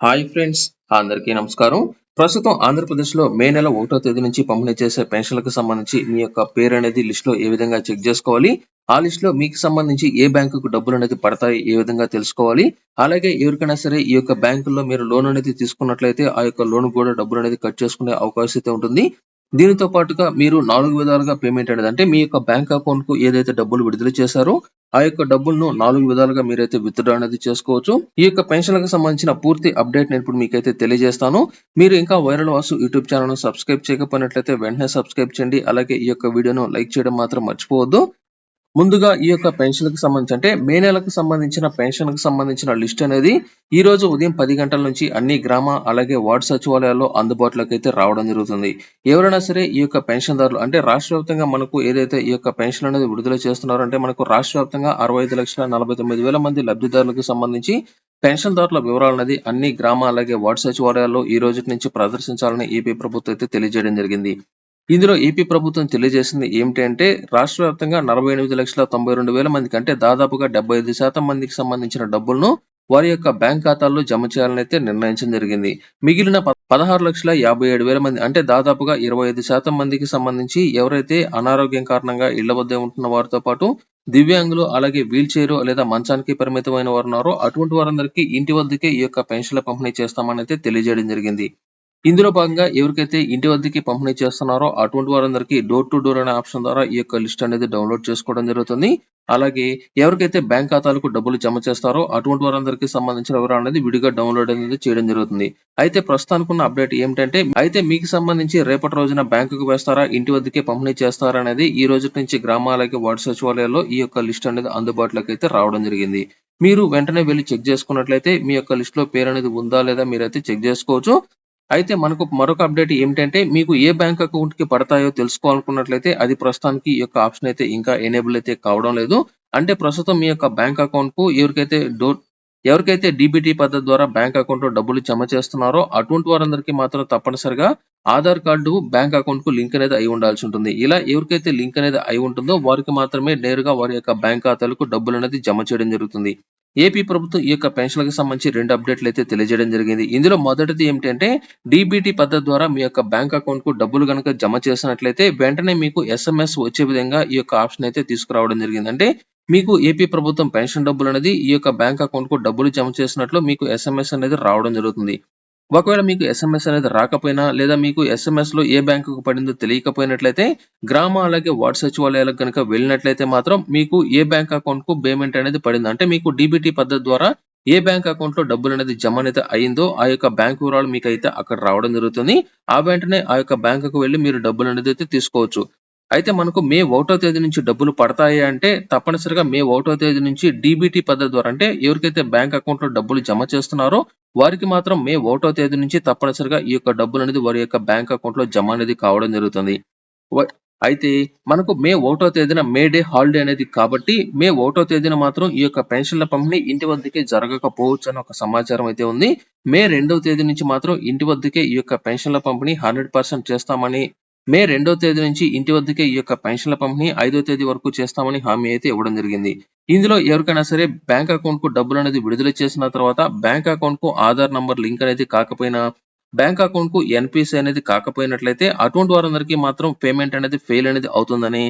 Hi friends అందరికీ నమస్కారం. ప్రస్తుతం ఆంధ్రప్రదేశ్లో మే నెల ఒకటో తేదీ నుంచి పంపిణీ చేసే పెన్షన్లకు సంబంధించి మీ యొక్క పేరు అనేది లిస్ట్లో ఏ విధంగా చెక్ చేసుకోవాలి ఆ లిస్ట్లో మీకు సంబంధించి ఏ బ్యాంకుకు డబ్బులు అనేది పడతాయి ఏ విధంగా తెలుసుకోవాలి అలాగే ఎవరికైనా సరే ఈ యొక్క బ్యాంకుల్లో మీరు లోన్ అనేది తీసుకున్నట్లయితే ఆ యొక్క లోన్ కూడా డబ్బులు అనేది కట్ చేసుకునే అవకాశం అయితే ఉంటుంది. దీనితో పాటుగా మీరు నాలుగు విధాలుగా పేమెంట్ అనేది అంటే మీ యొక్క బ్యాంక్ అకౌంట్కు ఏదైతే డబ్బులు విడుదల చేశారో ఆ యొక్క డబ్బులను నాలుగు విధాలుగా మీరైతే విత్డ్రా అనేది చేసుకోవచ్చు. ఈ యొక్క పెన్షన్లకు సంబంధించిన పూర్తి అప్డేట్ నేను ఇప్పుడు మీకైతే తెలియజేస్తాను. మీరు ఇంకా viral Vasu YouTube channel subscribe చేయకపోయినట్లయితే వెంటనే సబ్స్క్రైబ్ చేయండి. అలాగే ఈ యొక్క వీడియోను లైక్ చేయడం మాత్రం మర్చిపోవద్దు. ముందుగా ఈ యొక్క పెన్షన్లకు సంబంధించి అంటే మే నెలకు సంబంధించిన పెన్షన్కు సంబంధించిన లిస్ట్ అనేది ఈ రోజు ఉదయం పది గంటల నుంచి అన్ని గ్రామ అలాగే వార్డు సచివాలయాల్లో అందుబాటులోకి అయితే రావడం జరుగుతుంది. ఎవరైనా సరే ఈ యొక్క పెన్షన్దారులు అంటే రాష్ట్ర వ్యాప్తంగా మనకు ఏదైతే ఈ యొక్క పెన్షన్ అనేది విడుదల చేస్తున్నారో అంటే మనకు రాష్ట్ర వ్యాప్తంగా అరవై ఐదు లక్షల నలభై తొమ్మిది వేల మంది లబ్ధిదారులకు సంబంధించి పెన్షన్దారుల వివరాలు అనేది అన్ని గ్రామ అలాగే వార్డు సచివాలయాల్లో ఈ రోజు నుంచి ప్రదర్శించాలని ఏపీ ప్రభుత్వం అయితే తెలియజేయడం జరిగింది. ఇందులో ఏపీ ప్రభుత్వం తెలియజేసింది ఏమిటి అంటే రాష్ట్ర వ్యాప్తంగా నలభై ఎనిమిది లక్షల తొంభై రెండు వేల మందికి అంటే దాదాపుగా డెబ్బై ఐదు శాతం మందికి సంబంధించిన డబ్బులను వారి యొక్క బ్యాంక్ ఖాతాల్లో జమ చేయాలని అయితే నిర్ణయించడం జరిగింది. మిగిలిన పదహారు లక్షల యాభై ఏడు వేల మంది అంటే దాదాపుగా ఇరవై ఐదు శాతం మందికి సంబంధించి ఎవరైతే అనారోగ్యం కారణంగా ఇళ్ళ వద్ద ఉంటున్న వారితో పాటు దివ్యాంగులు అలాగే వీల్ చైర్ లేదా మంచానికి పరిమితమైన వారు ఉన్నారో అటువంటి వారందరికీ ఇంటి వద్దకే ఈ యొక్క పెన్షన్ల పంపిణీ చేస్తామని అయితే తెలియజేయడం జరిగింది. ఇందులో భాగంగా ఎవరికైతే ఇంటి వద్దకి పంపిణీ చేస్తున్నారో అటువంటి వారందరికీ డోర్ టు డోర్ అనే ఆప్షన్ ద్వారా ఈ యొక్క లిస్ట్ అనేది డౌన్లోడ్ చేసుకోవడం జరుగుతుంది. అలాగే ఎవరికైతే బ్యాంక్ ఖాతాలకు డబ్బులు జమ చేస్తారో అటువంటి వారందరికీ సంబంధించిన వివరాలు అనేది విడిగా డౌన్లోడ్ అనేది చేయడం జరుగుతుంది. అయితే ప్రస్తుతానికి ఉన్న అప్డేట్ ఏమిటంటే అయితే మీకు సంబంధించి రేపటి రోజున బ్యాంకుకు వేస్తారా ఇంటి వద్దకే పంపిణీ చేస్తారా అనేది ఈ రోజు నుంచి గ్రామాలకి వార్డు సచివాలయాల్లో ఈ యొక్క లిస్ట్ అనేది అందుబాటులోకి అయితే రావడం జరిగింది. మీరు వెంటనే వెళ్ళి చెక్ చేసుకున్నట్లయితే మీ యొక్క లిస్ట్లో పేరు అనేది ఉందా లేదా మీరైతే చెక్ చేసుకోవచ్చు. అయితే మనకు మరొక అప్డేట్ ఏమిటంటే మీకు ఏ బ్యాంక్ అకౌంట్కి పడతాయో తెలుసుకోవాలనుకున్నట్లయితే అది ప్రస్తుతానికి ఈ యొక్క ఆప్షన్ అయితే ఇంకా ఎనేబుల్ అయితే కావడం లేదు. అంటే ప్రస్తుతం మీ యొక్క బ్యాంక్ అకౌంట్కు ఎవరికైతే డోర్ ఎవరికైతే డిబిటీ పద్ధతి ద్వారా బ్యాంక్ అకౌంట్లో డబ్బులు జమ చేస్తున్నారో అటువంటి వారందరికీ మాత్రం తప్పనిసరిగా ఆధార్ కార్డు బ్యాంక్ అకౌంట్కు లింక్ అనేది అయి ఉండాల్సి ఉంటుంది. ఇలా ఎవరికైతే లింక్ అనేది అయి ఉంటుందో వారికి మాత్రమే నేరుగా వారి యొక్క బ్యాంక్ ఖాతాలకు డబ్బులు అనేది జమ చేయడం జరుగుతుంది. ఏపీ ప్రభుత్వం ఈ యొక్క పెన్షన్లకు సంబంధించి రెండు అప్డేట్లు అయితే తెలియజేయడం జరిగింది. ఇందులో మొదటిది ఏమిటంటే డిబిటి పద్ధతి ద్వారా మీ యొక్క బ్యాంక్ అకౌంట్కు డబ్బులు కనుక జమ చేసినట్లయితే వెంటనే మీకు ఎస్ఎంఎస్ వచ్చే విధంగా ఈ యొక్క ఆప్షన్ అయితే తీసుకురావడం జరిగింది. అంటే మీకు ఏపీ ప్రభుత్వం పెన్షన్ డబ్బులు అనేది ఈ యొక్క బ్యాంక్ అకౌంట్కు డబ్బులు జమ చేసినట్లు మీకు ఎస్ఎంఎస్ అనేది రావడం జరుగుతుంది. ఒకవేళ మీకు ఎస్ఎంఎస్ అనేది రాకపోయినా లేదా మీకు ఎస్ఎంఎస్లో ఏ బ్యాంకుకు పడిందో తెలియకపోయినట్లయితే గ్రామ అలాగే వార్డు సచివాలయాలకు కనుక వెళ్ళినట్లయితే మాత్రం మీకు ఏ బ్యాంక్ అకౌంట్కు పేమెంట్ అనేది పడింది? అంటే మీకు డీబీటీ పద్ధతి ద్వారా ఏ బ్యాంక్ అకౌంట్లో డబ్బులు అనేది జమ అనేది అయిందో ఆ యొక్క బ్యాంక్ వివరాలు మీకు అయితే అక్కడ రావడం జరుగుతుంది. ఆ వెంటనే ఆ యొక్క బ్యాంకుకు వెళ్ళి మీరు డబ్బులు అనేది అయితే తీసుకోవచ్చు. అయితే మనకు మే ఒకటో తేదీ నుంచి డబ్బులు పడతాయి అంటే తప్పనిసరిగా మే ఒకటో తేదీ నుంచి డీబీటీ పద్ధతి ద్వారా అంటే ఎవరికైతే బ్యాంక్ అకౌంట్లో డబ్బులు జమ చేస్తున్నారో వారికి మాత్రం మే ఒకటో తేదీ నుంచి తప్పనిసరిగా ఈ యొక్క డబ్బులు అనేది వారి యొక్క బ్యాంక్ అకౌంట్లో జమ అనేది కావడం జరుగుతుంది. అయితే మనకు మే ఒకటో తేదీన మే డే హాలిడే అనేది కాబట్టి మే ఒకటో తేదీన మాత్రం ఈ యొక్క పెన్షన్ల పంపిణీ ఇంటి వద్దకే జరగకపోవచ్చు అని ఒక సమాచారం అయితే ఉంది. మే రెండవ తేదీ నుంచి మాత్రం ఇంటి వద్దకే ఈ యొక్క పెన్షన్ల పంపిణీ హండ్రెడ్ పర్సెంట్ చేస్తామని మే రెండో తేదీ నుంచి ఇంటి వద్దకే ఈ యొక్క పెన్షన్ల పంపిణీ ఐదో తేదీ వరకు చేస్తామని హామీ అయితే ఇవ్వడం జరిగింది. ఇందులో ఎవరికైనా సరే బ్యాంక్ అకౌంట్కు డబ్బులు అనేది విడుదల చేసిన తర్వాత బ్యాంక్ అకౌంట్కు ఆధార్ నంబర్ లింక్ అనేది కాకపోయినా బ్యాంక్ అకౌంట్కు ఎన్పిసి అనేది కాకపోయినట్లయితే అటువంటి వారందరికీ మాత్రం పేమెంట్ అనేది ఫెయిల్ అనేది అవుతుందని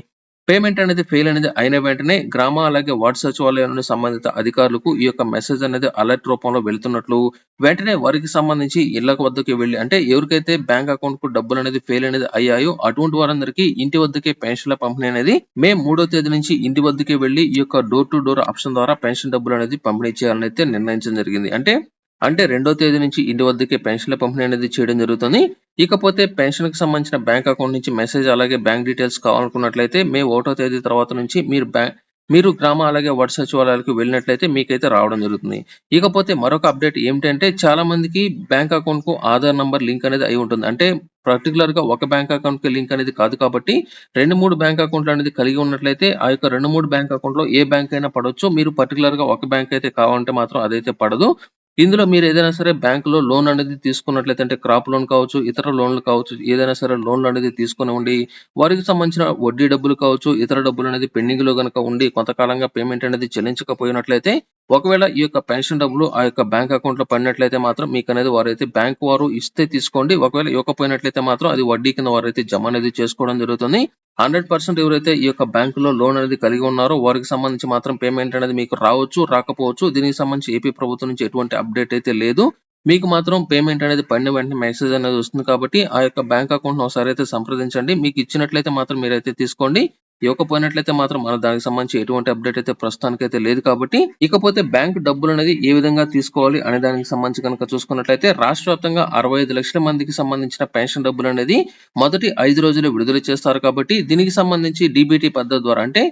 పేమెంట్ అనేది ఫెయిల్ అనేది అయిన వెంటనే గ్రామ అలాగే వార్డు సచివాలయంలోని సంబంధిత అధికారులకు ఈ యొక్క మెసేజ్ అనేది అలర్ట్ రూపంలో వెళ్తున్నట్లు వెంటనే వారికి సంబంధించి ఇళ్ళ వద్దకు వెళ్ళి అంటే ఎవరికైతే బ్యాంక్ అకౌంట్కు డబ్బులు అనేది ఫెయిల్ అనేది అయ్యాయో అటువంటి వారందరికీ ఇంటి వద్దకే పెన్షన్ల పంపిణీ అనేది మే మూడో తేదీ నుంచి ఇంటి వద్దకే వెళ్ళి ఈ యొక్క డోర్ టు డోర్ ఆప్షన్ ద్వారా పెన్షన్ డబ్బులు అనేది పంపిణీ చేయాలని అయితే నిర్ణయించడం జరిగింది. అంటే అంటే రెండో తేదీ నుంచి ఇంటి వద్దకే పెన్షన్ల పంపిణీ అనేది చేయడం జరుగుతుంది. ఇకపోతే పెన్షన్కి సంబంధించిన బ్యాంక్ అకౌంట్ నుంచి మెసేజ్ అలాగే బ్యాంక్ డీటెయిల్స్ కావాలనుకున్నట్లయితే మే ఒకటో తేదీ తర్వాత నుంచి మీరు బ్యాంక్ మీరు గ్రామ అలాగే వార్డు సచివాలయాలకు వెళ్ళినట్లయితే మీకైతే రావడం జరుగుతుంది. ఇకపోతే మరొక అప్డేట్ ఏమిటంటే చాలా మందికి బ్యాంక్ అకౌంట్కు ఆధార్ నంబర్ లింక్ అనేది అయి ఉంటుంది. అంటే పర్టికులర్గా ఒక బ్యాంక్ అకౌంట్కి లింక్ అనేది కాదు కాబట్టి రెండు మూడు బ్యాంక్ అకౌంట్లు అనేది కలిగి ఉన్నట్లయితే ఆ యొక్క రెండు మూడు బ్యాంక్ అకౌంట్లో ఏ బ్యాంక్ అయినా పడవచ్చు మీరు పర్టికులర్గా ఒక బ్యాంక్ అయితే కావాలంటే మాత్రం అదైతే పడదు. ఇందులో మీరు ఏదైనా సరే బ్యాంకులో లోన్ అనేది తీసుకున్నట్లయితే అంటే క్రాప్ లోన్ కావచ్చు, ఇతర లోన్‌లు కావచ్చు, ఏదైనా సరే లోన్‌లు అనేది తీసుకొనివ్వండి. వారికి సంబంధించిన వడ్డీ డబ్బులు కావచ్చు, ఇతర డబ్బులు అనేది పెండింగ్‌లో కనుక ఉండి కొంతకాలంగా పేమెంట్ అనేది చెల్లించకపోయినట్లయితే, ఒకవేళ ఈ యొక్క పెన్షన్ డబ్బులు ఆ యొక్క బ్యాంక్ అకౌంట్లో పడినట్లయితే మాత్రం మీకు అనేది వారైతే బ్యాంక్ వారు ఇస్తే తీసుకోండి. ఒకవేళ ఇవ్వకపోయినట్లయితే మాత్రం అది వడ్డీ కింద వారైతే జమ అనేది చేసుకోవడం జరుగుతుంది. 100% ఎవరైతే ఈ యొక్క బ్యాంకులో లోన్ అనేది కలిగి ఉన్నారో వారికి సంబంధించి మాత్రం పేమెంట్ అనేది మీకు రావచ్చు, రాకపోవచ్చు. దీనికి సంబంధించి ఏపీ ప్రభుత్వం నుంచి ఎటువంటి అప్డేట్ అయితే లేదు. మీకు మాత్రం పేమెంట్ అనేది పడిన వెంటనే మెసేజ్ అనేది వస్తుంది కాబట్టి ఆ యొక్క బ్యాంక్ అకౌంట్ను ఒకసారి అయితే సంప్రదించండి. మీకు ఇచ్చినట్లయితే మాత్రం మీరైతే తీసుకోండి. ఇవ్వకపోయినట్లయితే మాత్రం మన దానికి సంబంధించి ఎటువంటి అప్డేట్ అయితే ప్రస్తుతానికి అయితే లేదు కాబట్టి, ఇకపోతే బ్యాంక్ డబ్బులనేది ఏ విధంగా తీసుకోవాలి అనే దానికి సంబంధించి గనుక చూసుకున్నట్లయితే రాష్ట్ర వ్యాప్తంగా 65 లక్షల మందికి సంబంధించిన పెన్షన్ డబ్బులు అనేది మొదటి ఐదు రోజులు విడుదల చేస్తారు కాబట్టి, దీనికి సంబంధించి డీబీటీ పద్ధతి ద్వారా అంటే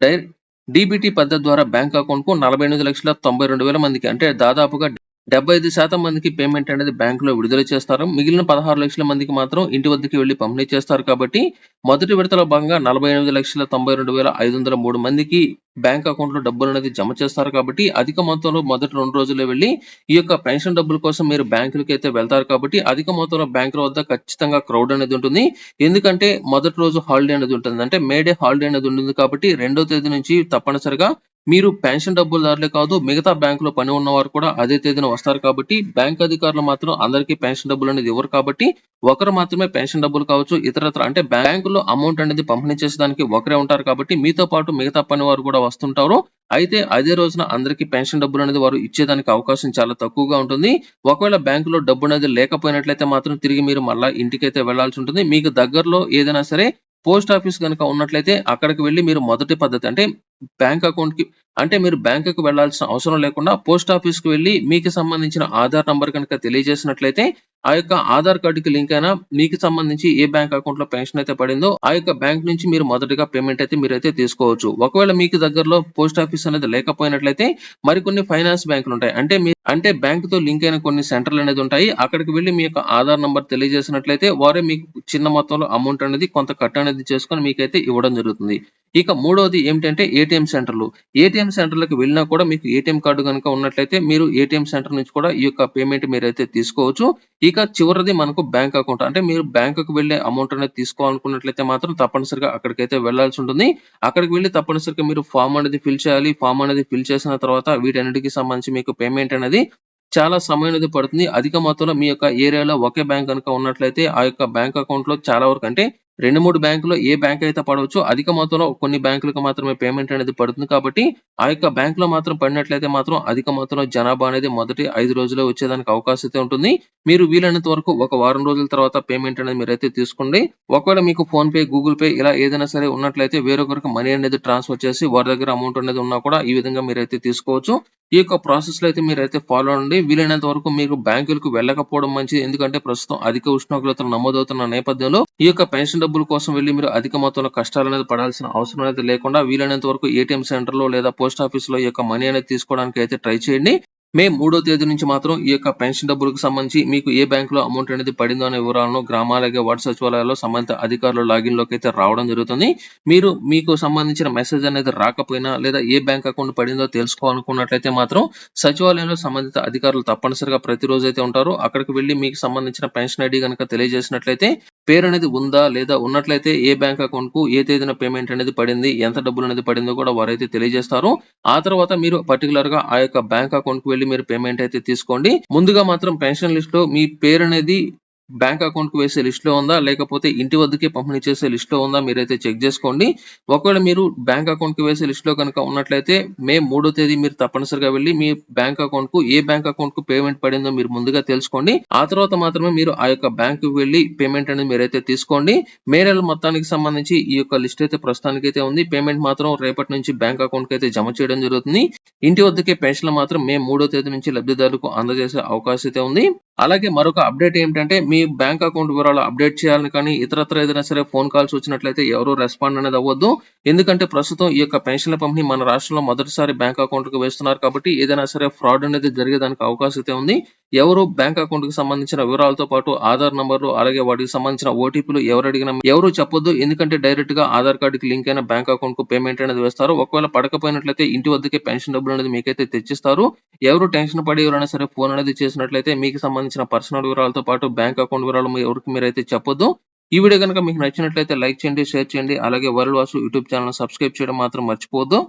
డై డీబీటీ పద్ధతి ద్వారా బ్యాంక్ అకౌంట్కు నలభై లక్షల తొంభై మందికి అంటే దాదాపుగా 75% మందికి పేమెంట్ అనేది బ్యాంకులో విడుదల చేస్తారు. మిగిలిన 16 లక్షల మందికి మాత్రం ఇంటి వద్దకి వెళ్ళి పంపిణీ చేస్తారు కాబట్టి, మొదటి విడతలో భాగంగా 48,92,503 మందికి బ్యాంక్ అకౌంట్‌లో డబ్బులనేది జమ చేస్తారు కాబట్టి, అధిక మొత్తంలో మొదటి రెండు రోజుల్లో వెళ్ళి ఈ యొక్క పెన్షన్ డబ్బుల కోసం మీరు బ్యాంకులకైతే వెళ్తారు కాబట్టి, అధిక మొత్తంలో బ్యాంకుల వద్ద ఖచ్చితంగా క్రౌడ్ అనేది ఉంటుంది. ఎందుకంటే మొదటి రోజు హాలిడే అనేది ఉంటుంది. అంటే మే డే హాలిడే అనేది ఉంటుంది కాబట్టి, రెండో తేదీ నుంచి తప్పనిసరిగా మీరు పెన్షన్ డబ్బులదారులే కాదు మిగతా బ్యాంకులో పని ఉన్నవారు కూడా అదే తేదీన వస్తారు కాబట్టి, బ్యాంక్ అధికారులు మాత్రం అందరికీ పెన్షన్ డబ్బులు అనేది ఇవ్వరు కాబట్టి, ఒకరు మాత్రమే పెన్షన్ డబ్బులు కావచ్చు, ఇతరత్ర అంటే బ్యాంకులో అమౌంట్ అనేది పంపిణీ చేసేదానికి ఒకరే ఉంటారు కాబట్టి, మీతో పాటు మిగతా పని వారు కూడా వస్తుంటారు. అయితే అదే రోజున అందరికీ పెన్షన్ డబ్బులు అనేది వారు ఇచ్చేదానికి అవకాశం చాలా తక్కువగా ఉంటుంది. ఒకవేళ బ్యాంకులో డబ్బు అనేది లేకపోయినట్లయితే మాత్రం తిరిగి మీరు మళ్ళా ఇంటికైతే వెళ్ళాల్సి ఉంటుంది. మీకు దగ్గరలో ఏదైనా సరే పోస్ట్ ఆఫీస్ గనుక ఉన్నట్లయితే అక్కడికి వెళ్ళి మీరు మొదటి పద్ధతి అంటే బ్యాంక్ అకౌంట్‌కి అంటే మీరు బ్యాంకుకి వెళ్ళాల్సిన అవసరం లేకుండా పోస్ట్ ఆఫీస్‌కి వెళ్ళి మీకు సంబంధించిన ఆధార్ నంబర్ కనుక తెలియజేసినట్లయితే, ఆ యొక్క ఆధార్ కార్డ్‌కి లింక్ అయిన మీకు సంబంధించి ఏ బ్యాంక్ అకౌంట్‌లో పెన్షన్ అయితే పడిందో ఆ యొక్క బ్యాంక్ నుంచి మీరు మొదటగా పేమెంట్ అయితే మీరైతే తీసుకోవచ్చు. ఒకవేళ మీకు దగ్గరలో పోస్ట్ ఆఫీస్ అనేది లేకపోయినట్లయితే మరికొన్ని ఫైనాన్స్ బ్యాంకులు ఉంటాయి. అంటే మీ అంటే బ్యాంక్‌తో లింక్ అయిన కొన్ని సెంటర్‌లు అనేది ఉంటాయి. అక్కడికి వెళ్ళి మీ యొక్క ఆధార్ నంబర్ తెలియజేసినట్లయితే వారే మీకు చిన్న మొత్తంలో అమౌంట్ అనేది కొంత కట్ అనేది చేసుకొని మీకైతే ఇవ్వడం జరుగుతుంది. ఇక మూడోది ఏమిటంటే ఏటీఎం సెంటర్‌లు. ఏటీఎం సెంటర్లకు వెళ్ళినా కూడా మీకు ఏటీఎం కార్డు కనుక ఉన్నట్లయితే మీరు ఏటీఎం సెంటర్ నుంచి కూడా ఈ యొక్క పేమెంట్ మీరైతే తీసుకోవచ్చు. ఇక చివరిది మనకు బ్యాంక్ అకౌంట్. అంటే మీరు బ్యాంకుకు వెళ్ళే అమౌంట్ అనేది తీసుకోవాలనుకున్నట్లయితే మాత్రం తప్పనిసరిగా అక్కడికైతే వెళ్ళాల్సి ఉంటుంది. అక్కడికి వెళ్ళి తప్పనిసరిగా మీరు ఫామ్ అనేది ఫిల్ చేయాలి. ఫామ్ అనేది ఫిల్ చేసిన తర్వాత వీటన్నిటికి సంబంధించి మీకు పేమెంట్ అనేది చాలా సమయం అనేది పడుతుంది. అధిక మొత్తంలో మీ యొక్క ఏరియాలో ఒకే బ్యాంక్ కనుక ఉన్నట్లయితే ఆ యొక్క బ్యాంక్ అకౌంట్‌లో చాలా వరకు అంటే 2, 3 బ్యాంకులో ఏ బ్యాంక్ అయితే పడవచ్చో అధిక మొత్తంలో కొన్ని బ్యాంకులకు మాత్రమే పేమెంట్ అనేది పడుతుంది కాబట్టి, ఆ యొక్క బ్యాంకులో మాత్రం పడినట్లయితే మాత్రం అధిక మొత్తంలో జనాభా అనేది మొదటి ఐదు రోజుల్లో వచ్చేదానికి అవకాశం అయితే ఉంటుంది. మీరు వీలైనంత వరకు ఒక వారం రోజుల తర్వాత పేమెంట్ అనేది మీరైతే తీసుకోండి. ఒకవేళ మీకు ఫోన్ పే గూగుల్ పే ఇలా ఏదైనా సరే ఉన్నట్లయితే వేరొకరికి మనీ అనేది ట్రాన్స్‌ఫర్ చేసి వారి దగ్గర అమౌంట్ అనేది ఉన్నా కూడా ఈ విధంగా మీరైతే తీసుకోవచ్చు. ఈ యొక్క ప్రాసెస్‌లో అయితే మీరైతే ఫాలో అవ్వండి. వీలైనంత వరకు మీకు బ్యాంకులకు వెళ్ళకపోవడం మంచిది. ఎందుకంటే ప్రస్తుతం అధిక ఉష్ణోగ్రతలు నమోదవుతున్న నేపథ్యంలో ఈ యొక్క పెన్షన్ డబ్బుల కోసం వెళ్ళి మీరు అధిక మొత్తంలో కష్టాలనేది పడాల్సిన అవసరం అనేది లేకుండా వీలైనంత వరకు ఏటీఎం సెంటర్లో లేదా పోస్ట్ ఆఫీస్‌లో ఈ యొక్క మనీ అనేది తీసుకోవడానికి అయితే ట్రై చేయండి. మే మూడో తేదీ నుంచి మాత్రం ఈ యొక్క పెన్షన్ డబ్బులకు సంబంధించి మీకు ఏ బ్యాంకులో అమౌంట్ అనేది పడిందో అనే వివరాలను గ్రామాలకే వార్డు సచివాలయాల్లో సంబంధిత అధికారులు లాగిన్‌లోకి అయితే రావడం జరుగుతుంది. మీరు మీకు సంబంధించిన మెసేజ్ అనేది రాకపోయినా లేదా ఏ బ్యాంక్ అకౌంట్ పడిందో తెలుసుకోవాలనుకున్నట్లయితే మాత్రం సచివాలయంలో సంబంధిత అధికారులు తప్పనిసరిగా ప్రతిరోజు అయితే ఉంటారు. అక్కడికి వెళ్ళి మీకు సంబంధించిన పెన్షన్ ఐడి కనుక తెలియజేసినట్లయితే పేరు అనేది ఉందా? లేదా ఉన్నట్లయితే ఏ బ్యాంక్ అకౌంట్కు ఏ తేదీన పేమెంట్ అనేది పడింది? ఎంత డబ్బులు అనేది పడిందో కూడా వారైతే తెలియజేస్తారు. ఆ తర్వాత మీరు పర్టిక్యులర్‌గా ఆ యొక్క బ్యాంక్ అకౌంట్ అకౌంట్‌కి వెళ్ళి మీరు పేమెంట్ అయితే తీసుకోండి. ముందుగా మాత్రం పెన్షన్ లిస్ట్లో మీ పేరు అనేది బ్యాంక్ అకౌంట్‌కి వేసే లిస్ట్‌లో ఉందా? లేకపోతే ఇంటి వద్దకే పంపిణీ చేసే లిస్ట్‌లో ఉందా? మీరైతే చెక్ చేసుకోండి. ఒకవేళ మీరు బ్యాంక్ అకౌంట్‌కి వేసే లిస్ట్‌లో గనుక ఉన్నట్లయితే మే మూడో తేదీ మీరు తప్పనిసరిగా వెళ్ళి మీ బ్యాంక్ అకౌంట్‌కు ఏ బ్యాంక్ అకౌంట్‌కు పేమెంట్ పడిందో మీరు ముందుగా తెలుసుకోండి. ఆ తర్వాత మాత్రమే మీరు ఆ యొక్క బ్యాంక్‌కి వెళ్ళి పేమెంట్ అనేది మీరైతే తీసుకోండి. మే నెల మొత్తానికి సంబంధించి ఈ యొక్క లిస్ట్ అయితే ప్రస్తుతానికైతే ఉంది. పేమెంట్ మాత్రం రేపటి నుంచి బ్యాంక్ అకౌంట్‌కి అయితే జమ చేయడం జరుగుతుంది. ఇంటి వద్దకే పెన్షన్‌లు మాత్రం మే మూడో తేదీ నుంచి లబ్ధిదారులకు అందజేసే అవకాశం అయితే ఉంది. అలాగే మరొక అప్డేట్ ఏంటంటే మీ బ్యాంక్ అకౌంట్ వివరాలు అప్డేట్ చేయాలని కానీ ఇతరత్ర ఏదైనా సరే ఫోన్ కాల్స్ వచ్చినట్లయితే ఎవరు రెస్పాండ్ అనేది అవ్వద్దు. ఎందుకంటే ప్రస్తుతం ఈ యొక్క పెన్షన్‌ల పంపిణీ మన రాష్ట్రంలో మొదటిసారి బ్యాంక్ అకౌంట్‌కి వేస్తున్నారు కాబట్టి ఏదైనా సరే ఫ్రాడ్ అనేది జరిగేదానికి అవకాశం అయితే ఉంది. ఎవరు బ్యాంక్ అకౌంట్కి సంబంధించిన వివరాలతో పాటు ఆధార్ నంబర్లు అలాగే వాటికి సంబంధించిన ఓటీపీలు ఎవరు అడిగినా ఎవరు చెప్పొద్దు ఎందుకంటే డైరెక్ట్గా ఆధార్ కార్డుకి లింక్ అయిన బ్యాంక్ అకౌంట్కు పేమెంట్ అనేది వేస్తారు ఒకవేళ పడకపోయినట్లయితే ఇంటి వద్దకే పెన్షన్ డబ్బులు అనేది మీకైతే తెచ్చిస్తారు ఎవరు టెన్షన్ పడి ఎవరైనా సరే ఫోన్ అనేది చేసినట్లయితే మీకు సంబంధించిన పర్సనల్ వివరాలతో పాటు బ్యాంక్ అకౌంట్ వివరాలు ఎవరికి ఎవరికి మీరైతే చెప్పొద్దు. ఈ వీడియో కనుక మీకు నచ్చినట్లయితే లైక్ చేయండి షేర్ చేయండి అలాగే world Vasu YouTube channel subscribe చేయడం మాత్రం మర్చిపోవద్దు.